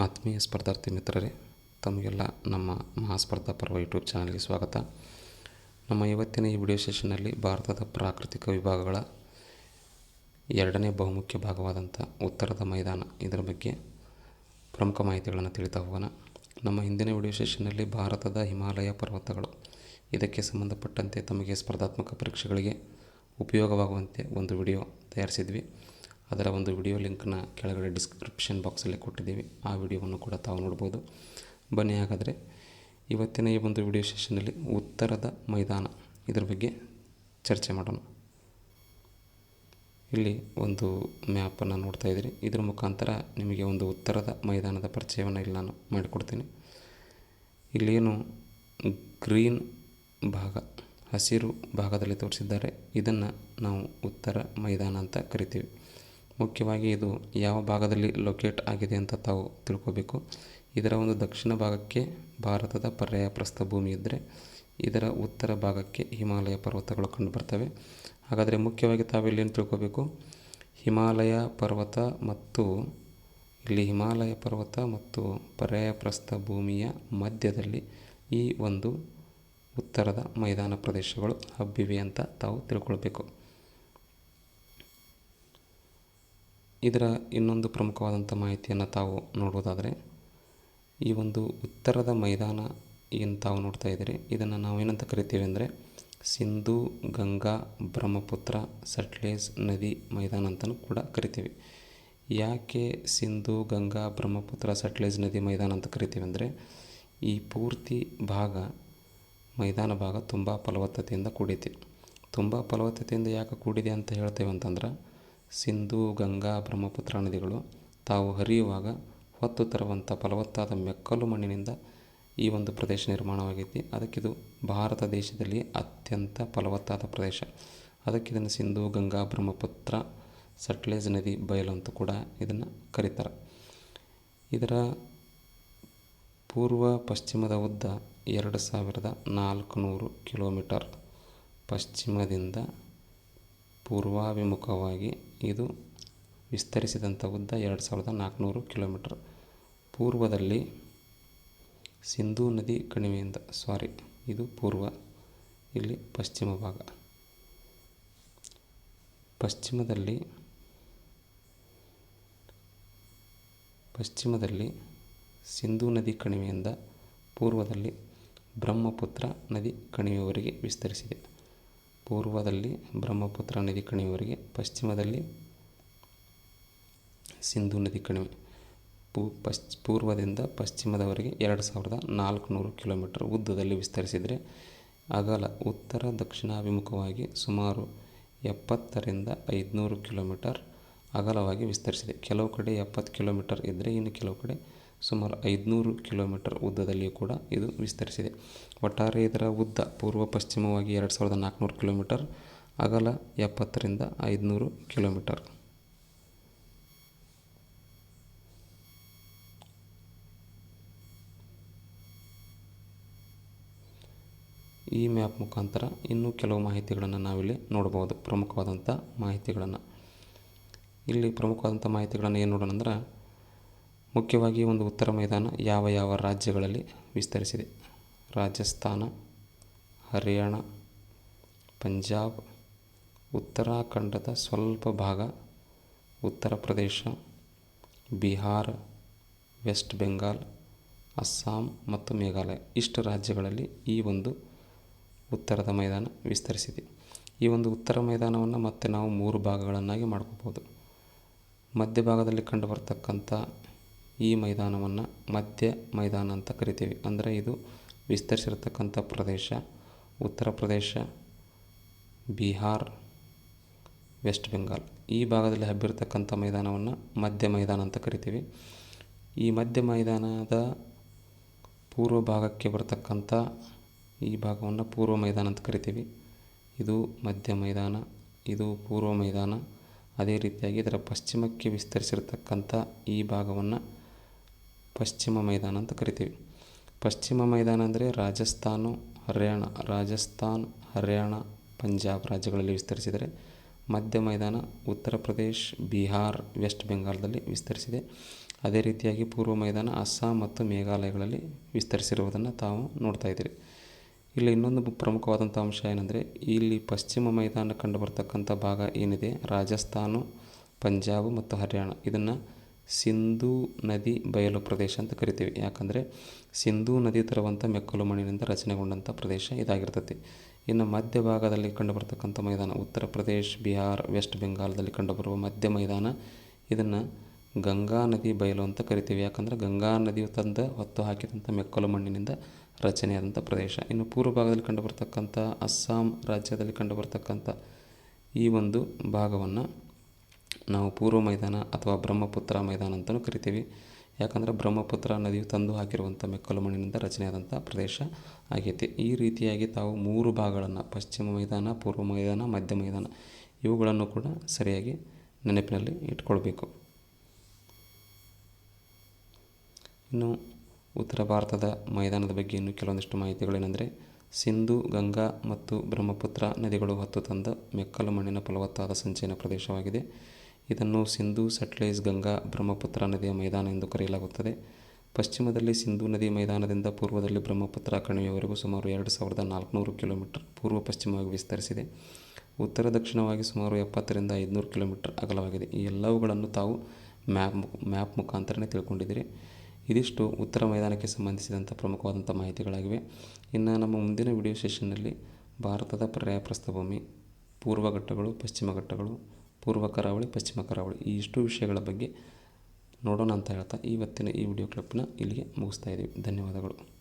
ಆತ್ಮೀಯ ಸ್ಪರ್ಧಾರ್ಥಿ ಮಿತ್ರರೇ, ತಮಗೆಲ್ಲ ನಮ್ಮ ಮಹಾಸ್ಪರ್ಧಾ ಪರ್ವ ಯೂಟ್ಯೂಬ್ ಚಾನಲ್ಗೆ ಸ್ವಾಗತ. ನಮ್ಮ ಇವತ್ತಿನ ಈ ವಿಡಿಯೋ ಸೆಷನ್ನಲ್ಲಿ ಭಾರತದ ಪ್ರಾಕೃತಿಕ ವಿಭಾಗಗಳ ಎರಡನೇ ಬಹುಮುಖ್ಯ ಭಾಗವಾದಂಥ ಉತ್ತರದ ಮೈದಾನ ಇದರ ಬಗ್ಗೆ ಪ್ರಮುಖ ಮಾಹಿತಿಗಳನ್ನು ತಿಳಿತಾ ಹೋಗೋಣ. ನಮ್ಮ ಹಿಂದಿನ ವಿಡಿಯೋ ಸೆಷನ್ನಲ್ಲಿ ಭಾರತದ ಹಿಮಾಲಯ ಪರ್ವತಗಳು, ಇದಕ್ಕೆ ಸಂಬಂಧಪಟ್ಟಂತೆ ತಮಗೆ ಸ್ಪರ್ಧಾತ್ಮಕ ಪರೀಕ್ಷೆಗಳಿಗೆ ಉಪಯೋಗವಾಗುವಂತೆ ಒಂದು ವಿಡಿಯೋ ತಯಾರಿಸಿದ್ವಿ. ಅದರ ಒಂದು ವಿಡಿಯೋ ಲಿಂಕ್ನ ಕೆಳಗಡೆ ಡಿಸ್ಕ್ರಿಪ್ಷನ್ ಬಾಕ್ಸಲ್ಲಿ ಕೊಟ್ಟಿದ್ದೀವಿ. ಆ ವಿಡಿಯೋವನ್ನು ಕೂಡ ತಾವು ನೋಡ್ಬೋದು. ಬನ್ನಿ ಹಾಗಾದರೆ ಇವತ್ತಿನ ಈ ಒಂದು ವಿಡಿಯೋ ಸೆಷನ್ನಲ್ಲಿ ಉತ್ತರದ ಮೈದಾನ ಇದರ ಬಗ್ಗೆ ಚರ್ಚೆ ಮಾಡೋಣ. ಇಲ್ಲಿ ಒಂದು ಮ್ಯಾಪನ್ನು ನೋಡ್ತಾ ಇದ್ದೀರಿ. ಇದರ ಮುಖಾಂತರ ನಿಮಗೆ ಒಂದು ಉತ್ತರದ ಮೈದಾನದ ಪರಿಚಯವನ್ನು ಇಲ್ಲಿ ನಾನು ಮಾಡಿಕೊಡ್ತೀನಿ. ಇಲ್ಲೇನು ಗ್ರೀನ್ ಭಾಗ, ಹಸಿರು ಭಾಗದಲ್ಲಿ ತೋರಿಸಿದ್ದಾರೆ. ಇದನ್ನು ನಾವು ಉತ್ತರ ಮೈದಾನ ಅಂತ ಕರಿತೀವಿ. ಮುಖ್ಯವಾಗಿ ಇದು ಯಾವ ಭಾಗದಲ್ಲಿ ಲೊಕೇಟ್ ಆಗಿದೆ ಅಂತ ತಾವು ತಿಳ್ಕೋಬೇಕು. ಇದರ ಒಂದು ದಕ್ಷಿಣ ಭಾಗಕ್ಕೆ ಭಾರತದ ಪರ್ಯಾಯ ಪ್ರಸ್ಥಭೂಮಿ ಇದ್ದರೆ ಇದರ ಉತ್ತರ ಭಾಗಕ್ಕೆ ಹಿಮಾಲಯ ಪರ್ವತಗಳು ಕಂಡುಬರ್ತವೆ ಹಾಗಾದರೆ ಮುಖ್ಯವಾಗಿ ತಾವು ಏನು ತಿಳ್ಕೋಬೇಕು? ಹಿಮಾಲಯ ಪರ್ವತ ಮತ್ತು ಇಲ್ಲಿ ಹಿಮಾಲಯ ಪರ್ವತ ಮತ್ತು ಪರ್ಯಾಯ ಪ್ರಸ್ಥಭೂಮಿಯ ಮಧ್ಯದಲ್ಲಿ ಈ ಒಂದು ಉತ್ತರದ ಮೈದಾನ ಪ್ರದೇಶಗಳು ಹಬ್ಬಿವೆ ಅಂತ ತಾವು ತಿಳ್ಕೊಳ್ಬೇಕು. ಇದರ ಇನ್ನೊಂದು ಪ್ರಮುಖವಾದಂಥ ಮಾಹಿತಿಯನ್ನು ತಾವು ನೋಡುವುದಾದರೆ ಈ ಒಂದು ಉತ್ತರದ ಮೈದಾನ ಏನು ತಾವು ನೋಡ್ತಾ ಇದ್ದೀರಿ, ಇದನ್ನು ನಾವು ಏನಂತ ಕರಿತೀವಿ ಅಂದರೆ, ಸಿಂಧು, ಗಂಗಾ, ಬ್ರಹ್ಮಪುತ್ರ ಸಟ್ಲೇಜ್ ನದಿ ಮೈದಾನ ಅಂತಲೂ ಕೂಡ ಕರಿತೀವಿ. ಯಾಕೆ ಸಿಂಧು, ಗಂಗಾ, ಬ್ರಹ್ಮಪುತ್ರ ಸಟ್ಲೇಜ್ ನದಿ ಮೈದಾನ ಅಂತ ಕರಿತೀವಿ ಅಂದರೆ, ಈ ಪೂರ್ತಿ ಭಾಗ, ಮೈದಾನ ಭಾಗ ತುಂಬ ಫಲವತ್ತತೆಯಿಂದ ಕೂಡಿದೆ. ತುಂಬ ಫಲವತ್ತತೆಯಿಂದ ಯಾಕೆ ಕೂಡಿದೆ ಅಂತ ಹೇಳ್ತೇವೆ ಅಂತಂದ್ರೆ ಸಿಂಧು, ಗಂಗಾ, ಬ್ರಹ್ಮಪುತ್ರ ನದಿಗಳು ತಾವು ಹರಿಯುವಾಗ ಹೊತ್ತು ತರುವಂಥ ಫಲವತ್ತಾದ ಮೆಕ್ಕಲು ಮಣ್ಣಿನಿಂದ ಈ ಒಂದು ಪ್ರದೇಶ ನಿರ್ಮಾಣವಾಗೈತಿ ಅದಕ್ಕಿದು ಭಾರತ ದೇಶದಲ್ಲಿ ಅತ್ಯಂತ ಫಲವತ್ತಾದ ಪ್ರದೇಶ. ಅದಕ್ಕೆ ಇದನ್ನು ಸಿಂಧು, ಗಂಗಾ, ಬ್ರಹ್ಮಪುತ್ರ, ಸಟ್ಲೇಜ್ ನದಿ ಬಯಲು ಅಂತ ಕೂಡ ಇದನ್ನು ಕರೀತಾರೆ. ಇದರ ಪೂರ್ವ ಪಶ್ಚಿಮದ ಉದ್ದ ಎರಡು ಸಾವಿರದ ನಾಲ್ಕುನೂರು ಕಿಲೋಮೀಟರ್. ಪಶ್ಚಿಮದಿಂದ ಪೂರ್ವಾಭಿಮುಖವಾಗಿ ಇದು ವಿಸ್ತರಿಸಿದಂಥ ಉದ್ದ ಎರಡು ಸಾವಿರದ ನಾಲ್ಕುನೂರು ಕಿಲೋಮೀಟರ್. ಪೂರ್ವದಲ್ಲಿ ಸಿಂಧೂ ನದಿ ಕಣಿವೆಯಿಂದ ಸಾರಿ ಇದು ಪೂರ್ವ, ಇಲ್ಲಿ ಪಶ್ಚಿಮ ಭಾಗ. ಪಶ್ಚಿಮದಲ್ಲಿ ಪಶ್ಚಿಮದಲ್ಲಿ ಸಿಂಧೂ ನದಿ ಕಣಿವೆಯಿಂದ, ಪೂರ್ವದಲ್ಲಿ ಬ್ರಹ್ಮಪುತ್ರ ನದಿ ಕಣಿವೆಯವರೆಗೆ ವಿಸ್ತರಿಸಿದೆ. ಪೂರ್ವದಲ್ಲಿ ಬ್ರಹ್ಮಪುತ್ರ ನದಿ ಕಣಿವೆಯವರೆಗೆ ಪಶ್ಚಿಮದಲ್ಲಿ ಸಿಂಧೂ ನದಿ ಕಣಿವೆ. ಪೂ, ಪಶ್, ಪೂರ್ವದಿಂದ ಪಶ್ಚಿಮದವರೆಗೆ ಎರಡು ಸಾವಿರದ ನಾಲ್ಕುನೂರು ಕಿಲೋಮೀಟರ್ ಉದ್ದದಲ್ಲಿ ವಿಸ್ತರಿಸಿದರೆ, ಅಗಲ ಉತ್ತರ ದಕ್ಷಿಣಾಭಿಮುಖವಾಗಿ ಸುಮಾರು ಎಪ್ಪತ್ತರಿಂದ ಐದುನೂರು ಕಿಲೋಮೀಟರ್ ಅಗಲವಾಗಿ ವಿಸ್ತರಿಸಿದೆ. ಕೆಲವು ಕಡೆ ಎಪ್ಪತ್ತು ಕಿಲೋಮೀಟರ್ ಇದ್ದರೆ ಇನ್ನು ಕೆಲವು ಕಡೆ ಸುಮಾರು ಐದುನೂರು ಕಿಲೋಮೀಟರ್ ಉದ್ದದಲ್ಲಿಯೂ ಕೂಡ ಇದು ವಿಸ್ತರಿಸಿದೆ. ಒಟ್ಟಾರೆ ಇದರ ಉದ್ದ ಪೂರ್ವ ಪಶ್ಚಿಮವಾಗಿ ಎರಡು ಸಾವಿರದ ನಾಲ್ಕುನೂರು ಕಿಲೋಮೀಟರ್, ಅಗಲ ಎಪ್ಪತ್ತರಿಂದ ಐದುನೂರು ಕಿಲೋಮೀಟರ್. ಈ ಮ್ಯಾಪ್ ಮುಖಾಂತರ ಇನ್ನೂ ಕೆಲವು ಮಾಹಿತಿಗಳನ್ನು ನಾವಿಲ್ಲಿ ನೋಡ್ಬೋದು ಪ್ರಮುಖವಾದಂಥ ಮಾಹಿತಿಗಳನ್ನು. ಇಲ್ಲಿ ಪ್ರಮುಖವಾದಂಥ ಮಾಹಿತಿಗಳನ್ನು ಏನು ನೋಡೋಣ ಅಂದ್ರೆ ಮುಖ್ಯವಾಗಿ ಒಂದು ಉತ್ತರ ಮೈದಾನ ಯಾವ ಯಾವ ರಾಜ್ಯಗಳಲ್ಲಿ ವಿಸ್ತರಿಸಿದೆ? ರಾಜಸ್ಥಾನ, ಹರಿಯಾಣ, ಪಂಜಾಬ್, ಉತ್ತರಾಖಂಡದ ಸ್ವಲ್ಪ ಭಾಗ, ಉತ್ತರ ಪ್ರದೇಶ, ಬಿಹಾರ, ವೆಸ್ಟ್ ಬೆಂಗಾಲ್, ಅಸ್ಸಾಂ ಮತ್ತು ಮೇಘಾಲಯ. ಇಷ್ಟು ರಾಜ್ಯಗಳಲ್ಲಿ ಈ ಒಂದು ಉತ್ತರದ ಮೈದಾನ ವಿಸ್ತರಿಸಿದೆ. ಈ ಒಂದು ಉತ್ತರ ಮೈದಾನವನ್ನು ಮತ್ತೆ ನಾವು ಮೂರು ಭಾಗಗಳನ್ನಾಗಿ ಮಾಡ್ಕೋಬೋದು. ಮಧ್ಯಭಾಗದಲ್ಲಿ ಕಂಡುಬರ್ತಕ್ಕಂಥ ಈ ಮೈದಾನವನ್ನು ಮಧ್ಯ ಮೈದಾನ ಅಂತ ಕರಿತೀವಿ. ಅಂದರೆ ಇದು ವಿಸ್ತರಿಸಿರ್ತಕ್ಕಂಥ ಪ್ರದೇಶ. ಉತ್ತರ ಪ್ರದೇಶ, ಬಿಹಾರ್, ವೆಸ್ಟ್ ಬೆಂಗಾಲ್. ಈ ಭಾಗದಲ್ಲಿ ಹಬ್ಬಿರ್ತಕ್ಕಂಥ ಮೈದಾನವನ್ನು ಮಧ್ಯ ಮೈದಾನ ಅಂತ ಕರಿತೀವಿ. ಈ ಮಧ್ಯ ಮೈದಾನದ ಪೂರ್ವ ಭಾಗಕ್ಕೆ ಬರತಕ್ಕಂಥ ಈ ಭಾಗವನ್ನು ಪೂರ್ವ ಮೈದಾನ ಅಂತ ಕರಿತೀವಿ. ಇದು ಮಧ್ಯ ಮೈದಾನ, ಇದು ಪೂರ್ವ ಮೈದಾನ. ಅದೇ ರೀತಿಯಾಗಿ ಇದರ ಪಶ್ಚಿಮಕ್ಕೆ ವಿಸ್ತರಿಸಿರ್ತಕ್ಕಂಥ ಈ ಭಾಗವನ್ನು ಪಶ್ಚಿಮ ಮೈದಾನ ಅಂತ ಕರಿತೀವಿ. ಪಶ್ಚಿಮ ಮೈದಾನ ಅಂದರೆ ರಾಜಸ್ಥಾನ, ಹರಿಯಾಣ, ರಾಜಸ್ಥಾನ್, ಹರಿಯಾಣ, ಪಂಜಾಬ್ ರಾಜ್ಯಗಳಲ್ಲಿ ವಿಸ್ತರಿಸಿದರೆ ಮಧ್ಯ ಮೈದಾನ, ಉತ್ತರ ಪ್ರದೇಶ್, ಬಿಹಾರ್, ವೆಸ್ಟ್ ಬೆಂಗಾಲ್ದಲ್ಲಿ ವಿಸ್ತರಿಸಿದೆ. ಅದೇ ರೀತಿಯಾಗಿ ಪೂರ್ವ ಮೈದಾನ ಅಸ್ಸಾಂ ಮತ್ತು ಮೇಘಾಲಯಗಳಲ್ಲಿ ವಿಸ್ತರಿಸಿರುವುದನ್ನು ತಾವು ನೋಡ್ತಾ ಇದ್ದೀರಿ. ಇಲ್ಲಿ ಇನ್ನೊಂದು ಪ್ರಮುಖವಾದಂಥ ಅಂಶ ಏನಂದರೆ ಇಲ್ಲಿ ಪಶ್ಚಿಮ ಮೈದಾನ ಕಂಡುಬರ್ತಕ್ಕಂಥ ಭಾಗ ಏನಿದೆ? ರಾಜಸ್ಥಾನ, ಪಂಜಾಬ್ ಮತ್ತು ಹರಿಯಾಣ. ಇದನ್ನು ಸಿಂಧೂ ನದಿ ಬಯಲು ಪ್ರದೇಶ ಅಂತ ಕರಿತೀವಿ. ಯಾಕಂದರೆ ಸಿಂಧೂ ನದಿ ತರುವಂಥ ಮೆಕ್ಕಲು ಮಣ್ಣಿನಿಂದ ರಚನೆಗೊಂಡಂಥ ಪ್ರದೇಶ ಇದಾಗಿರ್ತೈತಿ. ಇನ್ನು ಮಧ್ಯ ಭಾಗದಲ್ಲಿ ಕಂಡುಬರ್ತಕ್ಕಂಥ ಮೈದಾನ, ಉತ್ತರ ಪ್ರದೇಶ, ಬಿಹಾರ್, ವೆಸ್ಟ್ ಬೆಂಗಾಲದಲ್ಲಿ ಕಂಡುಬರುವ ಮಧ್ಯ ಮೈದಾನ, ಇದನ್ನು ಗಂಗಾ ನದಿ ಬಯಲು ಅಂತ ಕರಿತೀವಿ. ಯಾಕಂದರೆ ಗಂಗಾ ನದಿಯು ತಂದ ಹೊತ್ತು ಹಾಕಿದಂಥ ಮೆಕ್ಕಲು ಮಣ್ಣಿನಿಂದ ರಚನೆಯಾದಂಥ ಪ್ರದೇಶ. ಇನ್ನು ಪೂರ್ವ ಭಾಗದಲ್ಲಿ ಕಂಡುಬರ್ತಕ್ಕಂಥ ಅಸ್ಸಾಂ ರಾಜ್ಯದಲ್ಲಿ ಕಂಡುಬರ್ತಕ್ಕಂಥ ಈ ಒಂದು ಭಾಗವನ್ನು ನಾವು ಪೂರ್ವ ಮೈದಾನ ಅಥವಾ ಬ್ರಹ್ಮಪುತ್ರ ಮೈದಾನ ಅಂತಲೂ ಕರಿತೀವಿ. ಯಾಕಂದರೆ ಬ್ರಹ್ಮಪುತ್ರ ನದಿಯು ತಂದು ಹಾಕಿರುವಂಥ ಮೆಕ್ಕಲು ಮಣ್ಣಿನಿಂದ ರಚನೆಯಾದಂಥ ಪ್ರದೇಶ ಆಗೈತಿ. ಈ ರೀತಿಯಾಗಿ ತಾವು ಮೂರು ಭಾಗಗಳನ್ನು, ಪಶ್ಚಿಮ ಮೈದಾನ, ಪೂರ್ವ ಮೈದಾನ, ಮಧ್ಯ ಮೈದಾನ, ಇವುಗಳನ್ನು ಕೂಡ ಸರಿಯಾಗಿ ನೆನಪಿನಲ್ಲಿ ಇಟ್ಕೊಳ್ಬೇಕು. ಇನ್ನು ಉತ್ತರ ಭಾರತದ ಮೈದಾನದ ಬಗ್ಗೆ ಇನ್ನೂ ಕೆಲವೊಂದಿಷ್ಟು ಮಾಹಿತಿಗಳೇನೆಂದರೆ ಸಿಂಧು, ಗಂಗಾ ಮತ್ತು ಬ್ರಹ್ಮಪುತ್ರ ನದಿಗಳು ಹೊತ್ತು ತಂದ ಮೆಕ್ಕಲು ಮಣ್ಣಿನ ಫಲವತ್ತಾದ ಸಂಚಯನ ಪ್ರದೇಶವಾಗಿದೆ. ಇದನ್ನು ಸಿಂಧೂ ಸಟ್ಲೇಜ್ ಗಂಗಾ ಬ್ರಹ್ಮಪುತ್ರ ನದಿಯ ಮೈದಾನ ಎಂದು ಕರೆಯಲಾಗುತ್ತದೆ. ಪಶ್ಚಿಮದಲ್ಲಿ ಸಿಂಧೂ ನದಿ ಮೈದಾನದಿಂದ ಪೂರ್ವದಲ್ಲಿ ಬ್ರಹ್ಮಪುತ್ರ ಕಣಿವೆಯವರೆಗೂ ಸುಮಾರು ಎರಡು ಸಾವಿರದ ನಾಲ್ಕುನೂರು ಕಿಲೋಮೀಟರ್ ಪೂರ್ವ ಪಶ್ಚಿಮವಾಗಿ ವಿಸ್ತರಿಸಿದೆ. ಉತ್ತರ ದಕ್ಷಿಣವಾಗಿ ಸುಮಾರು ಎಪ್ಪತ್ತರಿಂದ ಐದುನೂರು ಕಿಲೋಮೀಟರ್ ಅಗಲವಾಗಿದೆ. ಈ ಎಲ್ಲವುಗಳನ್ನು ತಾವು ಮ್ಯಾಪ್ ಮ್ಯಾಪ್ ಮುಖಾಂತರನೇ ತಿಳ್ಕೊಂಡಿದ್ದೀರಿ. ಇದಿಷ್ಟು ಉತ್ತರ ಮೈದಾನಕ್ಕೆ ಸಂಬಂಧಿಸಿದಂಥ ಪ್ರಮುಖವಾದಂಥ ಮಾಹಿತಿಗಳಾಗಿವೆ. ಇನ್ನು ನಮ್ಮ ಮುಂದಿನ ವಿಡಿಯೋ ಸೆಷನ್ನಲ್ಲಿ ಭಾರತದ ಪರ್ಯಾಯ ಪ್ರಸ್ಥಭೂಮಿ ಪೂರ್ವ ಘಟ್ಟಗಳು, ಪಶ್ಚಿಮ ಘಟ್ಟಗಳು, ಪೂರ್ವ ಕರಾವಳಿ, ಪಶ್ಚಿಮ ಕರಾವಳಿ ಈ ಇಷ್ಟು ವಿಷಯಗಳ ಬಗ್ಗೆ ನೋಡೋಣ ಅಂತ ಹೇಳ್ತಾ ಇವತ್ತಿನ ಈ ವಿಡಿಯೋ ಕ್ಲಿಪ್ನ ಇಲ್ಲಿಗೆ ಮುಗಿಸ್ತಾ ಇದ್ದೀವಿ. ಧನ್ಯವಾದಗಳು.